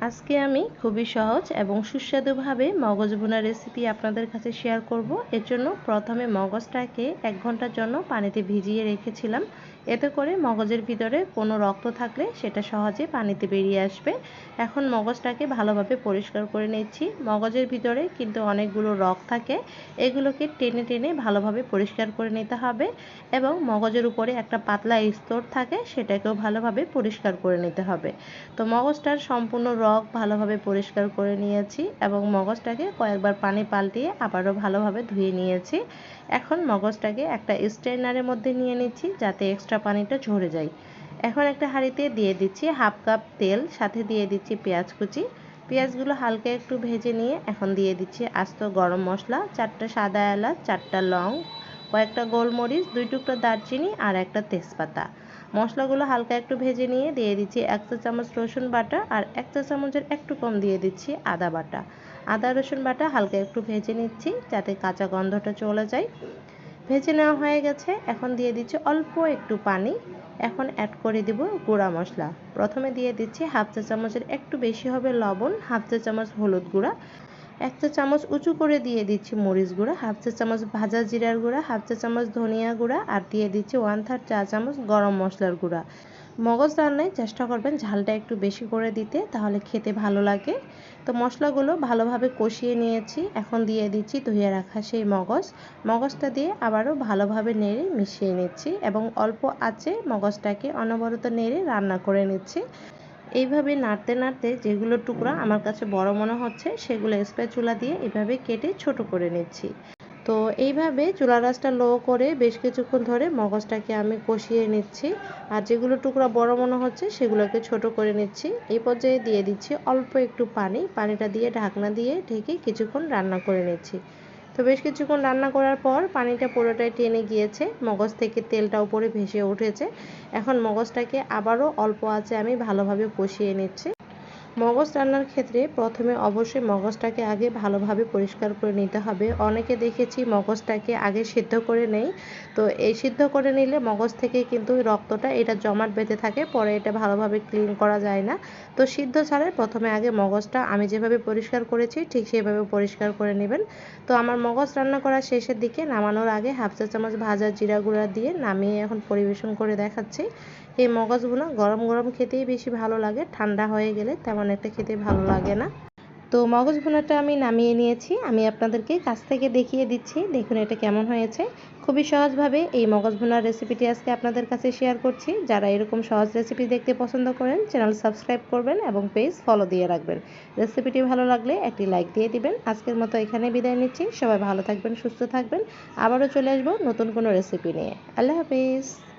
আজকে আমি খুবই সহজ এবং সুস্বাদুভাবে মগজ ভুনা রেসিপি আপনাদের কাছে শেয়ার করব। এর জন্য প্রথমে মগজটাকে এক ঘণ্টার জন্য পানিতে ভিজিয়ে রেখেছিলাম। এতে করে মগজের ভিতরে কোনো রক্ত থাকলে সেটা সহজে পানিতে বেরিয়ে আসবে। এখন মগজটাকে ভালোভাবে পরিষ্কার করে নিচ্ছি। মগজের ভিতরে কিন্তু অনেকগুলো রক থাকে। এগুলোকে টেনে টেনে ভালোভাবে পরিষ্কার করে নিতে হবে এবং মগজের উপরে একটা পাতলা স্তর থাকে, সেটাকেও ভালোভাবে পরিষ্কার করে নিতে হবে। তো মগজটার সম্পূর্ণ রক ভালোভাবে পরিষ্কার করে নিয়েছি এবং মগজটাকে কয়েকবার পানি পাল্টিয়ে আবারও ভালোভাবে ধুয়ে নিয়েছি। এখন মগজটাকে একটা স্ট্রেনারের মধ্যে নিয়ে নিচ্ছি যাতে এক্সট্রা পানিটা ঝরে যায়। এখন একটা হাঁড়িতে দিয়ে দিচ্ছি হাফ কাপ তেল, সাথে দিয়ে দিচ্ছি পেঁয়াজ কুচি। পেঁয়াজগুলো হালকা একটু ভেজে নিয়ে এখন দিয়ে দিচ্ছি আস্ত গরম মশলা, চারটা সাদা এলাচ, চারটা লং, কয়েকটা গোলমরিচ, দুই টুকরো দারচিনি আর একটা তেজপাতা। মশলাগুলো হালকা একটু ভেজে নিয়ে দিয়ে দিচ্ছি এক চা চামচ রসুন বাটা আর এক চা চামচের একটু কম দিয়ে দিচ্ছি আদা বাটা। আদা, রসুন বাটা হালকা একটু ভেজে নিচ্ছি যাতে কাঁচা গন্ধটা চলে যায়। ভেজে নেওয়া হয়ে গেছে, এখন দিয়ে দিচ্ছি অল্প একটু পানি। এখন অ্যাড করে দিব গুঁড়া মশলা। প্রথমে দিয়ে দিচ্ছি হাফ চা চামচের একটু বেশি হবে লবণ, হাফ চা চামচ হলুদ গুঁড়া। এক চা চামচ উঁচু করে দিয়ে দিচ্ছি মরিচ গুঁড়া, হাফ চা চামচ ভাজা জিরার গুঁড়া, হাফ চা চামচ ধনিয়া গুঁড়া আর দিয়ে দিচ্ছি ওয়ান থার্ড চা চামচ গরম মশলার গুঁড়া। মগজ রান্নায় চেষ্টা করবেন ঝালটা একটু বেশি করে দিতে, তাহলে খেতে ভালো লাগে। তো মশলাগুলো ভালোভাবে কষিয়ে নিয়েছি, এখন দিয়ে দিচ্ছি ধুয়ে রাখা সেই মগজ। মগজটা দিয়ে আবারও ভালোভাবে নেড়ে মিশিয়ে নিচ্ছি এবং অল্প আঁচে মগজটাকে অনবরত নেড়ে রান্না করে নিচ্ছি। এইভাবে নাড়তে নাড়তে যেগুলো টুকরা আমার কাছে বড় মনে হচ্ছে, সেগুলো স্প্যাচুলা দিয়ে এভাবে কেটে ছোট করে নিচ্ছি। তো এইভাবে চুলা রাসটা লো করে বেশ কিছুক্ষণ ধরে মগজটাকে আমি কষিয়ে নিচ্ছি আর যেগুলো টুকরা বড় মনে হচ্ছে, সেগুলোকে ছোট করে নিচ্ছি। এই পর্যায়ে দিয়ে দিচ্ছি অল্প একটু পানি, পানিটা দিয়ে ঢাকনা দিয়ে ঢেকে কিছুক্ষণ রান্না করে নিচ্ছি। তো বেশ কিছুক্ষণ রান্না করার পর পানিটা পুরোটাই টেনে গিয়েছে। মগজ থেকে তেলটা উপরে ভেসে উঠেছে। এখন মগজটাকে আবারও অল্প আছে আমি ভালোভাবে কষিয়ে নিচ্ছি। মগজ রান্নার ক্ষেত্রে প্রথমে অবশ্যই মগজটাকে আগে ভালোভাবে পরিষ্কার করে নিতে হবে। অনেকে দেখেছি মগজটাকে আগে সিদ্ধ করে নেই। তো এই সিদ্ধ করে নিলে মগজ থেকে কিন্তু রক্তটা এটা জমাট বেঁধে থাকে, পরে এটা ভালোভাবে ক্লিন করা যায় না। তো সিদ্ধ ছাড়াই প্রথমে আগে মগজটা আমি যেভাবে পরিষ্কার করেছি ঠিক সেভাবে পরিষ্কার করে নেবেন। তো আমার মগজ রান্না করার শেষের দিকে নামানোর আগে হাফ চা চামচ ভাজা জিরা গুঁড়া দিয়ে নামিয়ে এখন পরিবেশন করে দেখাচ্ছি। এই মগজগুলো গরম গরম খেতেই বেশি ভালো লাগে, ঠান্ডা হয়ে গেলে তেমন একটা খেতে ভালো লাগে না। তো মগজ ভুনাটা আমি নামিয়ে নিয়েছি। আমি আপনাদেরকে কাছ থেকে দেখিয়ে দিচ্ছি। দেখুন এটা কেমন হয়েছে। খুবই সহজভাবে এই মগজ ভুনার রেসিপিটি আজকে আপনাদের কাছে শেয়ার করছি। যারা এরকম সহজ রেসিপি দেখতে পছন্দ করেন চ্যানেল সাবস্ক্রাইব করবেন এবং পেজ ফলো দিয়ে রাখবেন। রেসিপিটি ভালো লাগলে একটি লাইক দিয়ে দিবেন। আজকের মতো এখানে বিদায় নিচ্ছি। সবাই ভালো থাকবেন, সুস্থ থাকবেন। আবারও চলে আসব নতুন কোনো রেসিপি নিয়ে। আল্লাহ হাফিজ।